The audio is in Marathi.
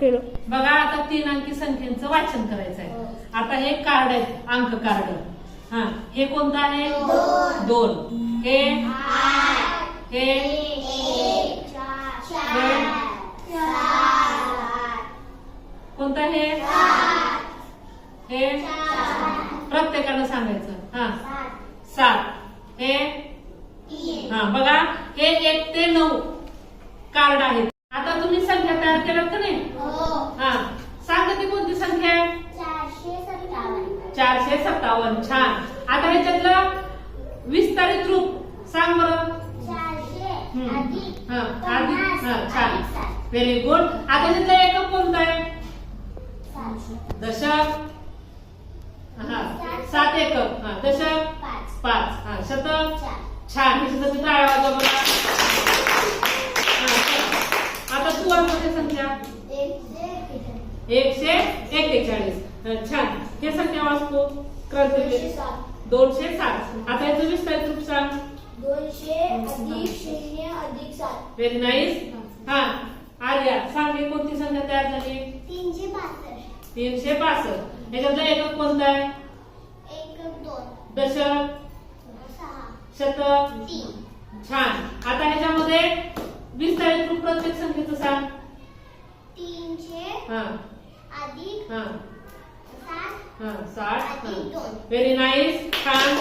केलं. बघा आता तीन अंकी संख्येचं वाचन करायचं आहे आता हे कार्ड आहे अंक कार्ड हा हे कोणतं आहे? दोन. हे? हे? कोणतं हे? हे? प्रत्येकानं सांगायचं. हा. सात. हे? हा बघा. हे एक ते नऊ कार्ड आहेत. आता तुम्ही संख्या तयार केल्यात का नाही? हा. सांगा ती कोणती संख्या आहे? चारशे सत्तावन्न. छान. आता ह्याच्यातलं विस्तारित रूप सांग बरं. हा हा छान. व्हेरी गुड आता ह्याच्यातलं एकक कोणतं आहे? दशक. हा सात एकक. हा दशक. पाच. हा शतक. छान. हे सुद्धा वाजवा बघा हा, चला. आता तू वाजवते संख्या? एकशे एक्केचाळीस छान. हे संख्या वाचतो. क्रांती दोनशे सात आता याचं विस्तारित रूप सांग. दोनशे अधिक शून्य अधिक सात. व्हेरी नाईस हा. आर्या सांग हे कोणती संख्या तयार झाली? तीनशे पासष्ट तीनशे पासष्ट याच्यातलं एकक कोणतं आहे? एक दोन. दशक. शतक. छान. आता ह्याच्यामध्ये विस्तारित रूप प्रत्येक संख्येचं सांग. तीनशे हा. अधिक हा. सात हा साठ व्हेरी नाईस छान